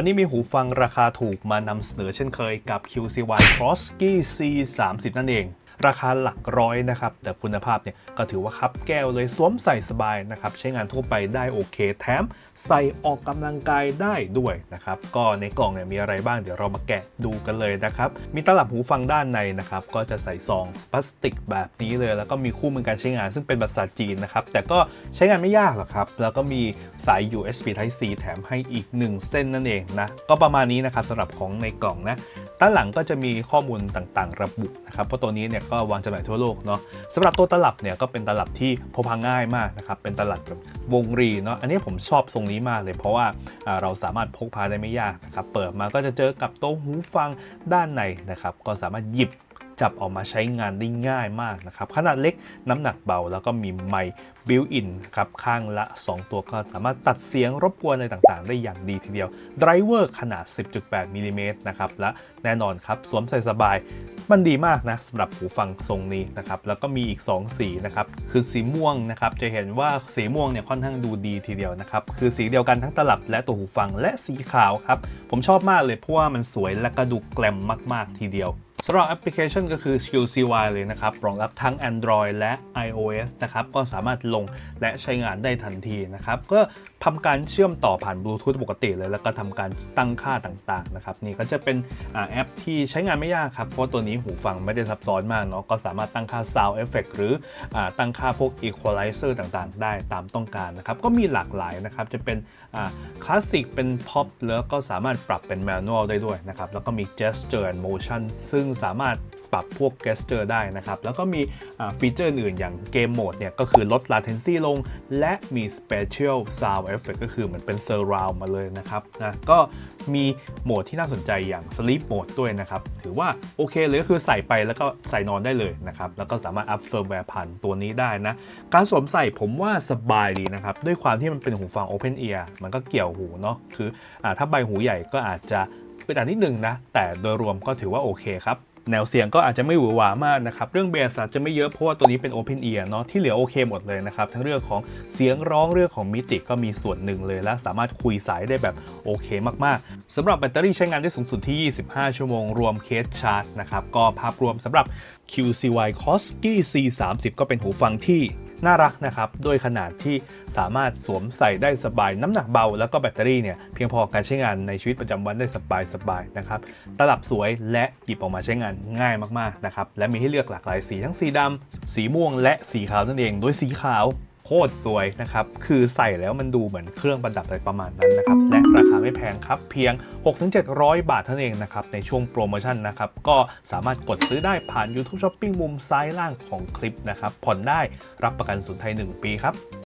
วันนี้มีหูฟังราคาถูกมานำเสนอเช่นเคยกับ QC1 Crosky C30 นั่นเอง ราคาหลักร้อยนะครับ แต่คุณภาพเนี่ยก็ถือว่าคับแก้วเลยสวมใส่สบายนะครับ ใช้งานทั่วไปได้โอเค แถมใส่ออกกำลังกายได้ด้วยนะครับ ก็ในกล่องเนี่ยมีอะไรบ้างเดี๋ยวเรามาแกะดูกันเลยนะครับ มีตลับหูฟังด้านในนะครับ ก็จะใส่ซองพลาสติกแบบนี้เลย แล้วก็มีคู่มือการใช้งานซึ่งเป็นภาษาจีนนะครับ แต่ก็ใช้งานไม่ยากหรอกครับ แล้วก็มีสาย USB Type C แถมให้อีก 1 เส้นนั่นเองนะ ก็ประมาณนี้นะครับสำหรับของในกล่องนะ ด้านหลังก็จะมีข้อมูลต่างๆ ระบุนะครับเพราะตัวนี้เนี่ยก็วางจำหน่ายทั่วโลกเนาะสำหรับตัวตลับเนี่ยก็เป็นตลับที่พกพาง่ายมากนะครับเป็นตลับแบบวงรีเนาะอันนี้ผมชอบทรงนี้มากเลย เพราะว่าเราสามารถพกพาได้ไม่ยากนะครับเปิดมาก็จะเจอกับโต๊ะหูฟังด้านในนะครับก็สามารถหยิบ จับออกมาใช้งานได้ง่ายมากนะครับ ขนาดเล็กน้ำหนักเบา แล้วก็มีไมค์บิวอินครับข้างละ 2 ตัวก็สามารถตัดเสียงรบกวนอะไรต่างๆ ได้อย่างดีทีเดียวไดรเวอร์ขนาด 10.8มิลลิเมตรนะครับ และแน่นอนครับ สวมใส่สบายมันดีมากนะสำหรับหูฟังทรงนี้นะครับ แล้วก็มีอีก 2 สีนะครับ คือสีม่วงนะครับ จะเห็นว่าสีม่วงเนี่ยค่อนข้างดูดีทีเดียวนะครับ คือสีเดียวกันทั้งตลับและตัวหูฟังและสีขาวครับ ผมชอบมากเลยเพราะว่ามันสวยและก็ดูแกลมมาก ๆ ทีเดียว สำหรับแอปพลิเคชันก็คือ QCY เลยนะครับ รองรับทั้ง Android และ iOS นะครับ ก็สามารถลงและใช้งานได้ทันทีนะครับ ก็ทำการเชื่อมต่อผ่านบลูทูธปกติเลย แล้วก็ทำการตั้งค่าต่างๆนะครับ นี่ก็จะเป็นอแอปที่ใช้งานไม่ยากครับ เพราะตัวนี้หูฟังไม่ได้ซับซ้อนมากเนาะ ก็สามารถตั้งค่า Sound Effect หรืออตั้งค่าพวก Equalizer ต่างๆ ได้ตามต้องการนะครับ ก็มีหลากหลายนะครับ จะเป็นคลาสสิก เป็น Pop แล้วก็สามารถปรับเป็น Manual ได้ด้วยนะครับ แล้วก็มี Gesture and Motion ซึ่งสามารถปรับพวก gesture ได้นะครับ แล้วก็มีฟีเจอร์อื่นอย่างเกมโหมดเนี่ย ก็คือลด latency ลง และมี special sound effect ก็คือเหมือนเป็น surround มาเลยนะครับนะก็มีโหมดที่น่าสนใจอย่าง sleep mode ด้วยนะครับ ถือว่าโอเคเลยก็คือใส่ไปแล้วก็ใส่นอนได้เลยนะครับ แล้วก็สามารถอัพเฟิร์มแวร์ผ่านตัวนี้ได้นะ การสวมใส่ผมว่าสบายดีนะครับ ด้วยความที่มันเป็นหูฟัง open ear มันก็เกี่ยวหูเนาะคืออถ้าใบหูใหญ่ก็อาจจะ เป็นอันนิดนึงนะ แต่โดยรวมก็ถือว่าโอเคครับ แนวเสียงก็อาจจะไม่หวือหวามากนะครับ เรื่องเบสอาจจะไม่เยอะเพราะว่าตัวนี้เป็น Open Ear เนาะที่เหลือโอเคหมดเลยนะครับ ทั้งเรื่องของเสียงร้องเรื่องของมิติก็มีส่วนหนึ่งเลย และสามารถคุยสายได้แบบโอเคมากๆสำหรับแบตเตอรี่ใช้งานได้สูงสุดที่ 25 ชั่วโมง รวมเคสชาร์จนะครับก็ภาพรวมสำหรับ QCY Kosky C30 ก็เป็นหูฟังที่น่ารักนะครับด้วยขนาดที่สามารถสวมใส่ได้สบายน้ำหนักเบา แล้วก็แบตเตอรี่เนี่ยเพียงพอการใช้งานในชีวิตประจำวันได้สบายๆนะครับตลับสวยและหยิบออกมาใช้งานง่ายมากๆนะครับและมีให้เลือกหลากหลายสีทั้งสีดำสีม่วง และสีขาวนั่นเอง โดยสีขาวโคตรสวยนะครับ คือใส่แล้วมันดูเหมือนเครื่องประดับอะไรประมาณนั้นนะครับ และราคาไม่แพงครับ เพียง 6-700 บาทเท่านั้นเองนะครับ ในช่วงโปรโมชั่นนะครับ ก็สามารถกดซื้อได้ผ่าน YouTube Shopping มุมซ้ายล่างของคลิปนะครับ ผ่อนได้รับประกันศูนย์ไทย 1 ปีครับ